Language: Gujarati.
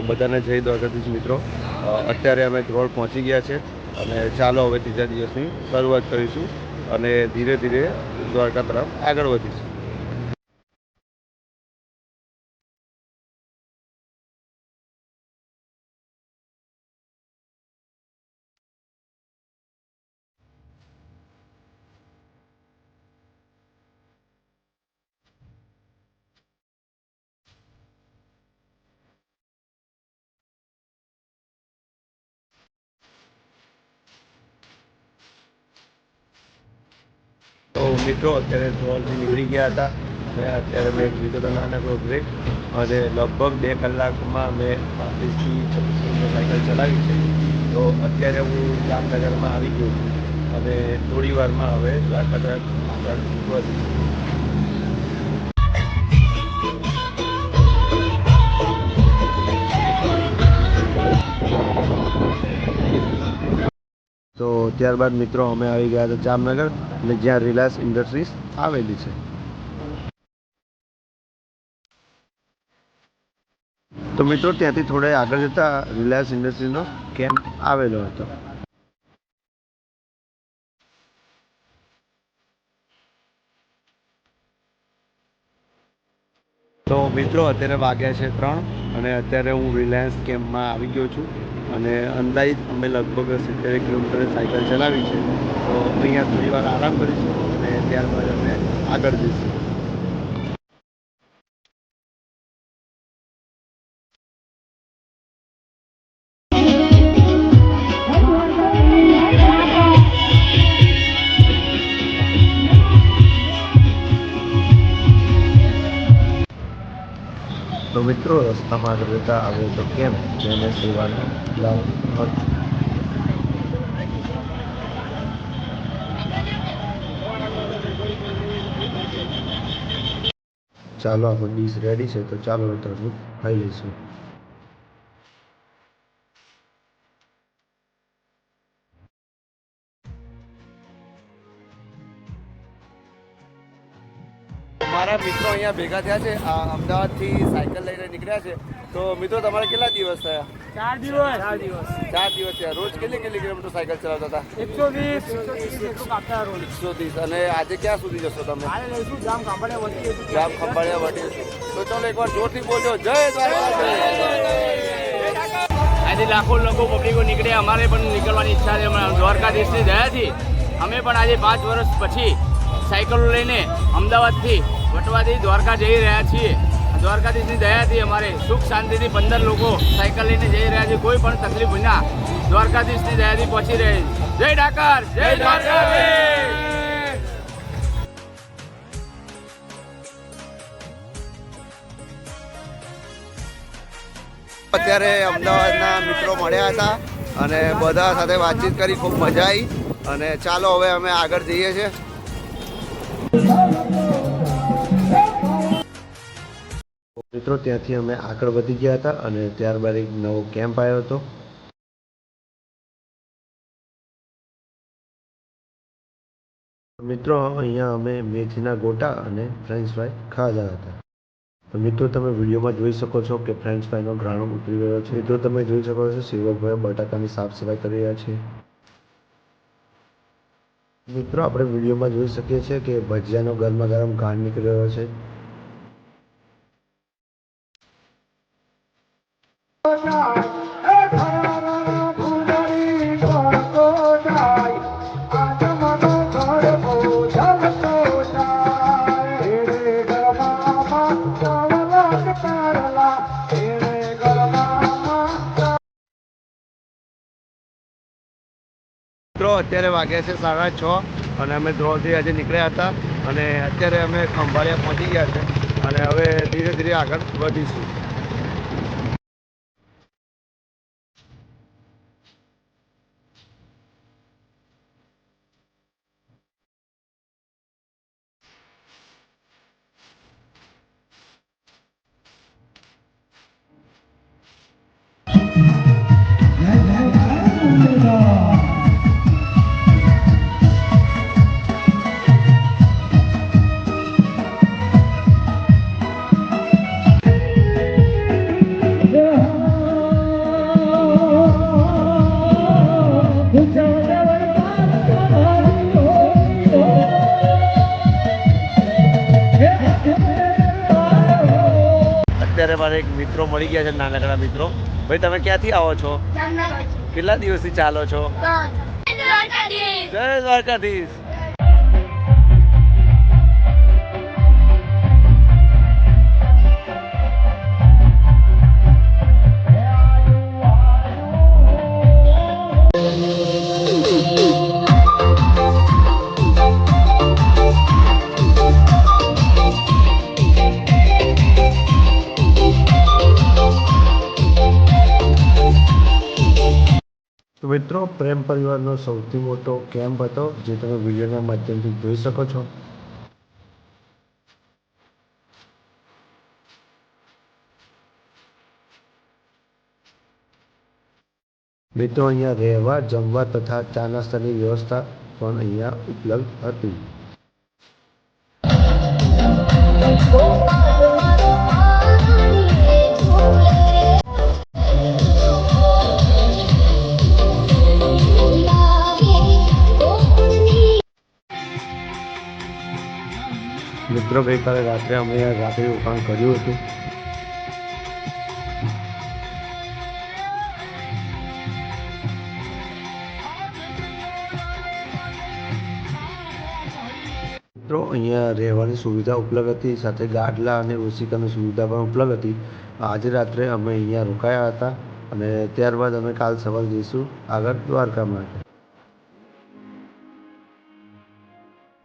બધાને જય દ્વારકાધીશ મિત્રો. અત્યારે અમે ધ્રોળ પહોંચી ગયા છે અને ચાલો હવે ત્રીજા દિવસની શરૂઆત કરીશું અને ધીરે ધીરે દ્વારકા તરફ આગળ વધીશું. મિત્રો અત્યારે ધોલથી નીકળી ગયા હતા. મેં અત્યારે મેં લીધો હતો નાનકડો બ્રેક અને લગભગ બે કલાકમાં મેં પાંત્રીસથી છવ્વીસ કિલોમીટર સાયકલ ચલાવી છે. તો અત્યારે હું જામનગરમાં આવી ગયો છું. અને થોડી વારમાં હવે દ્વારકા તરફ આગળ ત્યારબાદ મિત્રો અમે આવી ગયા હતા જામનગર અને જ્યાં રિલાયન્સ ઇન્ડસ્ટ્રીઝ આવેલી છે. તો મિત્રો ત્યાંથી થોડે આગળ જતા રિલાયન્સ ઇન્ડસ્ટ્રીઝનો કેમ્પ આવેલો હતો. તો મિત્રો અત્યારે વાગ્યા છે ત્રણ. અને અત્યારે હું રિલાયન્સ કેમ્પમાં આવી ગયો છું અને અંદાજિત અમે લગભગ સિત્તેર કિલોમીટર સાયકલ ચલાવી છે. તો અહીંયા થોડી વાર આરામ કરીશું અને ત્યારબાદ અમે આગળ જઈશું. મિત્રો, રસ્તામાં જતા આવે તો કેમ? જેને સેવાનો લાભ મળશે ચાલો, આપણો ડીશ રેડી છે, તો ચાલો મિત્રો ખાઈ લઈશું. મારા મિત્રો અહીંયા ભેગા થયા છે. અમદાવાદથી સાયકલ લઈને નીકળ્યા છે. તો મિત્રો તમારે કેટલા દિવસ થયા? ચાર દિવસ. ચાર દિવસ. ચાર દિવસ થયા. રોજ કેટલી કેટલી કિલોમીટર સાયકલ ચલાવતા હતા? એકસો વીસ. એકસો ત્રીસ અને આજે ક્યાં સુધી જશો તમે? જામ ખંભાળિયા વટી તો ચાલો એકવાર જોરથી બોલજો. જય દ્વારકા આજે લાખો લોકો પબ્લિકો નીકળે. અમારે પણ નીકળવાની ઈચ્છા છે. દ્વારકાધીશની દયાથી. અમે પણ આજે પાંચ વર્ષ પછી સાયકલો લઈને અમદાવાદથી વટવાથી દ્વારકા જઈ રહ્યા છીએ. દ્વારકાધીશની દયાથી અમારે સુખ શાંતિથી પંદર લોકો સાયકલ લઈને જઈ રહ્યા છે. કોઈ પણ તકલીફ વિના દ્વારકાધીશની દયાથી પહોંચી રહે જય ડાકર, જય દ્વારકાધીશ! અત્યારે અમદાવાદના મિત્રો મળ્યા હતા અને બધા સાથે વાતચીત કરી ખૂબ મજા આવી અને ચાલો હવે અમે આગળ જઈએ છીએ. મિત્રો, ત્યાંથી અમે આગળ વધી ગયા હતા અને ત્યારબાદ એક નવો કેમ્પ આવ્યો હતો. મિત્રો, અહીંયા અમે મેથીના ગોટા અને ફ્રેન્ચ ફ્રાય ખાધા હતા. મિત્રો, તમે વિડીયોમાં જોઈ શકો છો કે ફ્રેન્ચ ફ્રાઈનો ઘાણો ઉતરી ગયો છે. મિત્રો, તમે જોઈ શકો છો સેવકભાઈ બટાકાની સાફ સફાઈ કરી રહ્યા છે. મિત્રો, આપણે વિડીયોમાં જોઈ શકીએ છીએ કે ભજીયાનો ગરમા ગરમ ઘાણ નીકળી રહ્યો છે. અત્યારે વાગ્યા છે સાડા છ અને અમે ધ્રોળથી આજે નીકળ્યા હતા અને અત્યારે અમે ખંભાળિયા પહોંચી ગયા છે અને હવે ધીરે ધીરે આગળ વધીશું. અમારા એક મિત્રો મળી ગયા છે નાનકડા મિત્રો. ભાઈ તમે ક્યાંથી આવો છો? કેટલા દિવસથી ચાલો છો? જય દ્વારકાધીશ. તો મિત્રો, પ્રેમ પરિવારનો સૌથી મોટો કેમ્પ હતો, જે તમે વિડીયોના માધ્યમથી જોઈ શકો છો? મિત્રો, અહીંયા રહેવા, જમવા તથા ચા નાસ્તાની વ્યવસ્થા પણ અહીંયા ઉપલબ્ધ હતી. મિત્રો ગઈકાલે રાત્રે અમે રાત્રે રોકાણ કર્યું હતું. મિત્રો, અહીંયા રહેવાની સુવિધા ઉપલબ્ધ હતી, સાથે ગાડલા અને ઓશિકાની સુવિધા પણ ઉપલબ્ધ હતી. આજે રાત્રે અમે અહીંયા રોકાયા હતા અને ત્યારબાદ અમે કાલ સવારે જઈશું આગળ દ્વારકા માટે